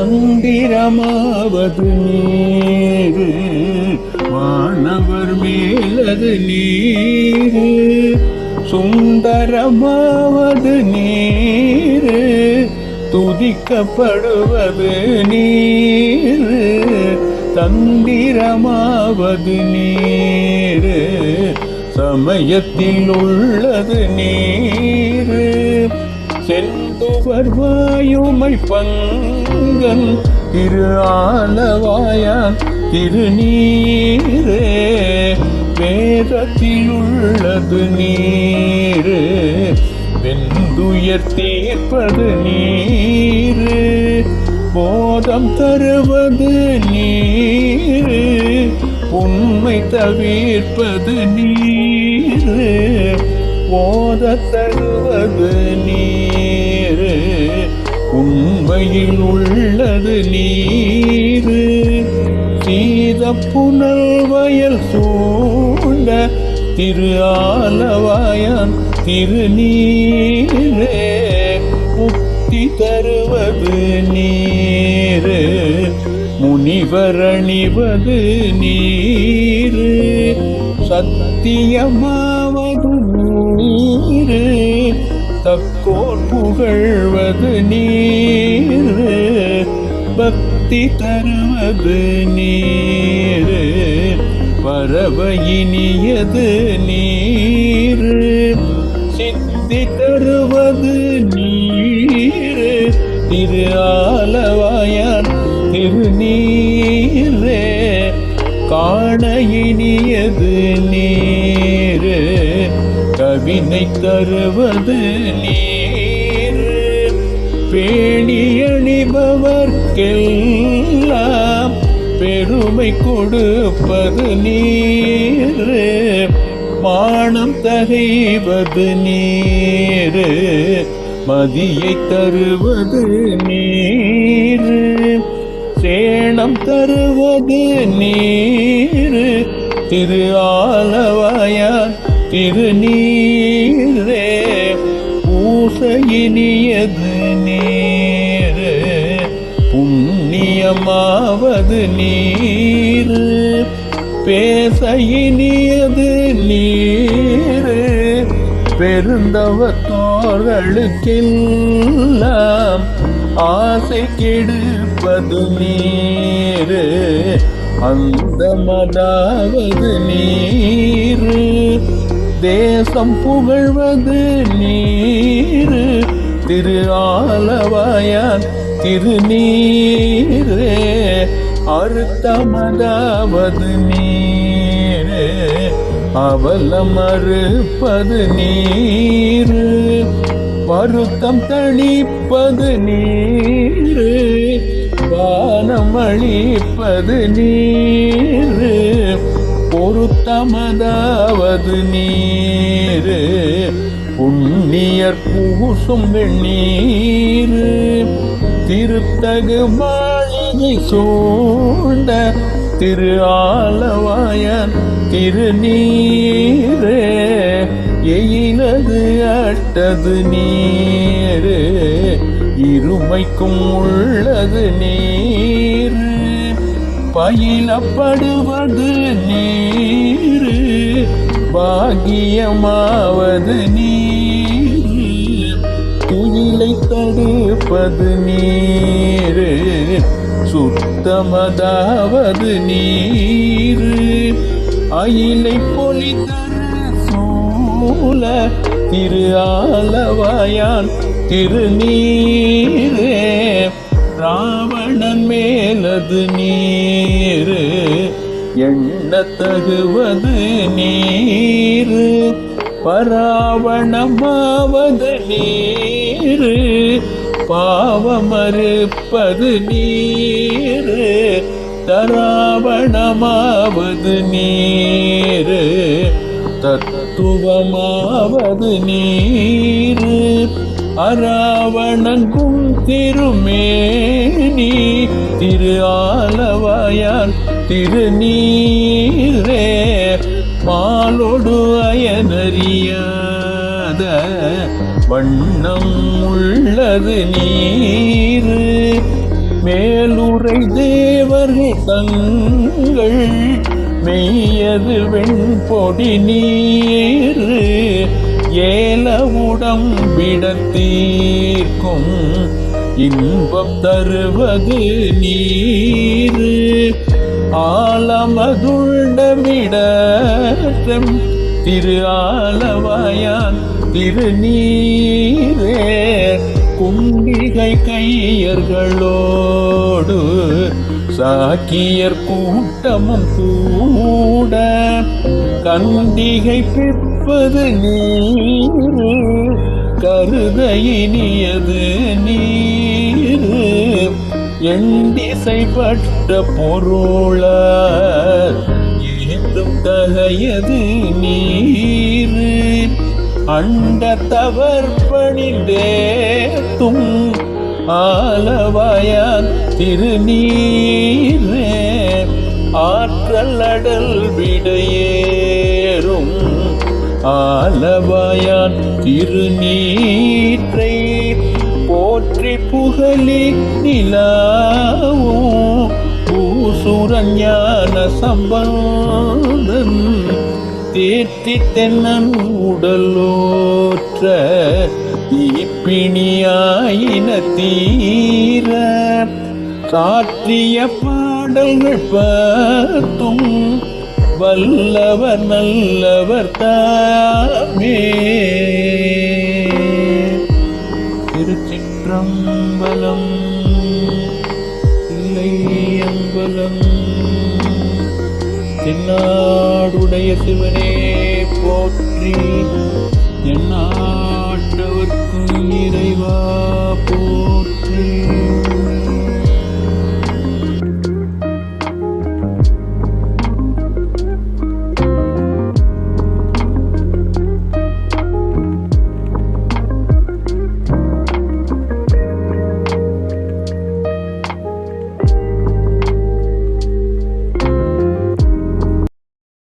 மந்திரமாவது நீரு வானவர் மேலது நீரு. சுந்தரமாவது நீரு துதிக்கப்படுவது நீரு. தந்திரமாவது நீரு சமயத்தில் உள்ளது நீரு. செந்துவர் வருவாயுமை பங்கன் திரு ஆலவாயான் திருநீரே வேதத்தில் உள்ளது நீரு வெந்துயர் தீர்ப்பது நீரு போதம் தருவது நீரு உண்மை தவிர்ப்பது நீரு. போத தருவது நீர். உண்மையில் உள்ளது நீர். சீத புனல் வயல் சூழ்ந்த திரு ஆலவாயான் திருநீரே முக்தி தருவது நீர். முனிவர் அணிவது நீரு. சத்தியமாவது நீரு தக்கோர் புகழ்வது நீரு பக்தி தருவது நீரு பறவையினியது நீரு சித்தி தருவது நீரு திரு ஆலவாய் வருவது நீர். நீரு பேணி பெருமை கொடுப்பது நீர். மானம் தகைவது நீர். மதியை தருவது நீர். சேணம் தருவது நீர். திரு ஆலவாயான் திருநீரே பூசையினியது நீரு. புண்ணியமாவது நீர். பேச இனியது நீரு பெருந்தவத்தோர்களுக்கெல்லாம் ஆசை கெடுப்பது நீர். அந்த மதாவது நீர். தேசம் புகழ்வது நீர். திரு ஆலவாயான் திருநீரே அறுத்தமதாவது நீரே அவலம் அறுப்பது நீரு வருத்தம் தணிப்பது நீரு வானம் அழிப்பது நீரு பொருத்தமதாவது நீரு. புண்ணியர் பூசும் வெண்ணீர் திருத்தகு மாளிகை சூழ்ந்த திரு ஆலவாயன் திருநீரே எயிலது அட்டது நீர் இருமைக்கும் உள்ளது நீர் பயிலப்படுவது நீர். பாகியமாவது நீ துயிலை தடுப்பது நீர் சுத்தமதாவது நீர். அயிலை பொலிதர சூல திரு ஆலவாயான் திருநீரே. ராவணன் மேலது நீரு எண்ண தகுவது நீரு பராவணமாவது நீரு பாவமறுப்பது நீரு தராவணமாவது நீரு தத்துவமாவது நீரு அராவணங்கும் திருமேனி திரு ஆலவாயான் திருநீரே மாலோடு அயனறியாத வண்ணம் உள்ளது நீர். மேலுரை தேவர்கள் தங்கள் மெய்யது வெண்பொடி நீர். ஏலவுடம் விடத்தீர்க்கும் இன்பம் தருவது நீர். ஆலமதுள்ளமிடம் திரு ஆலவாயான் திருநீரே. கும்பிகை கையர்களோடு சாக்கியர் கூட்டமும் கூட கண்டிகை பிற்பது நீர் கருத இனியது நீரு. எண்டிசைப்பட்ட பொருள ஏந்தும் தகையது நீர். அண்ட தவர் பணிந்தேத்தும் ஆலவாயான் திருநீரே ஆற்றல் அடல் விடையேறும். ஆலவாயான் திருநீற்றை போற்றி புகழி நிலாவும். பூசுரஞான சம்பந்தன் தேற்றி தென்னன் உடலோற்ற தீப்பிணியாயின இனத்தீர காற்றிய பாடல்கள் பத்தும் வல்லவர் நல்லவர் தாமே. திருச்சிற்றம்பலம் இல்லை அம்பலம். தென்னாடுடைய சிவனே போற்றி. என் ஆண்டவர்க்கும் you.